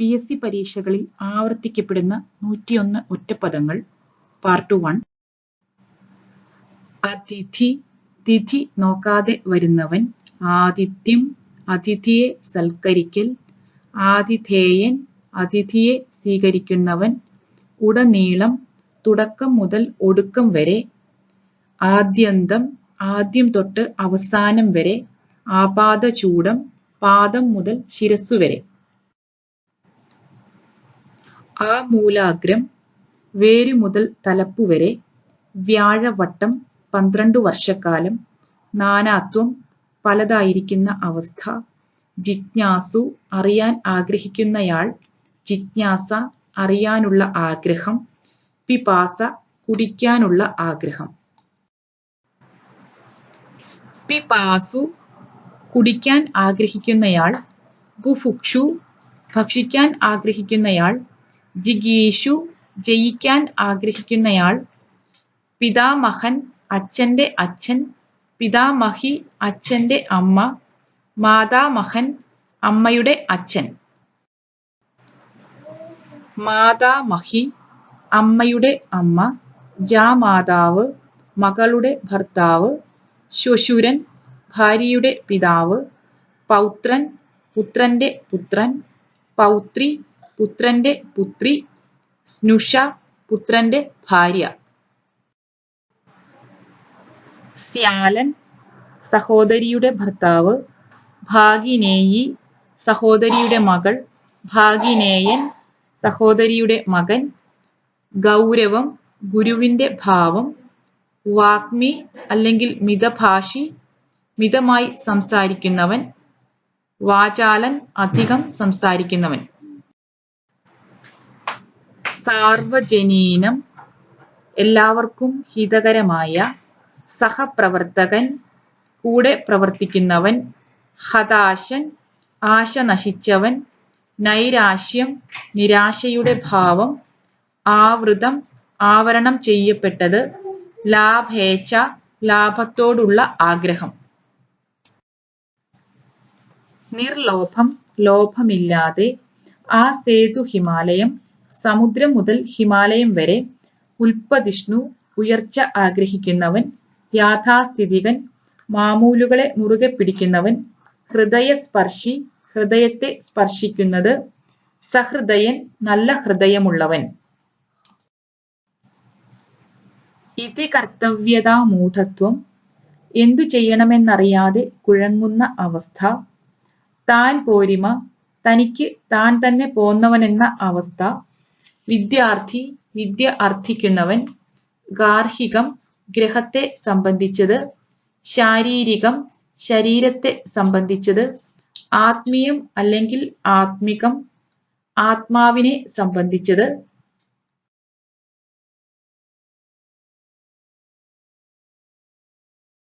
P S C പരീക്ഷകളിൽ ആവർത്തിക്കപ്പെടുന്ന നൂറ്റിയൊന്ന് ഒറ്റപ്പദങ്ങൾ part one അതിഥി തിഥി നോക്കാതെ വരുന്നവൻ ആതിഥ്യം അതിഥിയെ സൽക്കരിക്കൽ ആതിഥേയൻ അതിഥിയെ സ്വീകരിക്കുന്നവൻ ഉടനീളം തുടക്കം മുതൽ ഒടുക്കം വരെ ആദ്യന്തം ആദ്യം തൊട്ട് അവസാനം വരെ ആപാദചൂടം പാദം മുതൽ ശിരസ്സു വരെ. ആമൂലാഗ്രം വേരു മുതൽ തലപ്പുവരെ വ്യാഴവട്ടം പന്ത്രണ്ടു വർഷക്കാലം നാനാത്വം പലതായിരിക്കുന്ന അവസ്ഥ ജിജ്ഞാസു അറിയാൻ ആഗ്രഹിക്കുന്നയാൾ ജിജ്ഞാസ അറിയാനുള്ള ആഗ്രഹം പിപാസ കുടിക്കാനുള്ള ആഗ്രഹം. പിപാസു കുടിക്കാൻ ആഗ്രഹിക്കുന്നയാൾ ബുഭുക്ഷു ഭക്ഷിക്കാൻ ആഗ്രഹിക്കുന്നയാൾ ജിഗീഷു ജയിക്കാൻ ആഗ്രഹിക്കുന്നയാൾ പിതാമഹൻ അച്ഛന്റെ അച്ഛൻ പിതാമഹി അച്ഛന്റെ അമ്മ മാതാമഹൻ അമ്മയുടെ അച്ഛൻ. മാതാമഹി അമ്മയുടെ അമ്മ ജാമാതാവ് മകളുടെ ഭർത്താവ് ശ്വശുരൻ ഭാര്യയുടെ പിതാവ് പൗത്രൻ പുത്രന്റെ പുത്രൻ പൗത്രി പുത്രന്റെ പുത്രി സ്നുഷ പുത്രന്റെ ഭാര്യ. സ്യാലൻ സഹോദരിയുടെ ഭർത്താവ് ഭാഗിനേയി സഹോദരിയുടെ മകൾ ഭാഗിനേയൻ സഹോദരിയുടെ മകൻ ഗൗരവം ഗുരുവിന്റെ ഭാവം വാഗ്മി അല്ലെങ്കിൽ മിതഭാഷി മിതമായി സംസാരിക്കുന്നവൻ വാചാലൻ അധികം സംസാരിക്കുന്നവൻ. സാർവജനീനം എല്ലാവർക്കും ഹിതകരമായ സഹപ്രവർത്തകൻ കൂടെ പ്രവർത്തിക്കുന്നവൻ ഹതാശൻ ആശ നശിച്ചവൻ നൈരാശ്യം നിരാശയുടെ ഭാവം ആവൃതം ആവരണം ചെയ്യപ്പെട്ടത് ലാഭേച്ഛ ലാഭത്തോടുള്ള ആഗ്രഹം. നിർലോഭം ലോഭമില്ലാതെ ആ സേതു ഹിമാലയം സമുദ്രം മുതൽ ഹിമാലയം വരെ ഉൽപ്പതിഷ്ണു ഉയർച്ച ആഗ്രഹിക്കുന്നവൻ യാഥാസ്ഥിതികൻ മാമൂലുകളെ മുറുകെ പിടിക്കുന്നവൻ ഹൃദയസ്പർശി ഹൃദയത്തെ സ്പർശിക്കുന്നത് സഹൃദയൻ നല്ല ഹൃദയമുള്ളവൻ. ഇതി കർത്തവ്യതാ മൂഢത്വം. എന്തു ചെയ്യണമെന്നറിയാതെ കുഴങ്ങുന്ന അവസ്ഥ. താൻ പോരിമ തനിക്ക് താൻ തന്നെ പോന്നവനെന്ന അവസ്ഥ. വിദ്യാർത്ഥി വിദ്യ അർത്ഥിക്കുന്നവൻ ഗാർഹികം ഗ്രഹത്തെ സംബന്ധിച്ചത് ശാരീരികം ശരീരത്തെ സംബന്ധിച്ചത് ആത്മീയം അല്ലെങ്കിൽ ആത്മികം ആത്മാവിനെ സംബന്ധിച്ചത്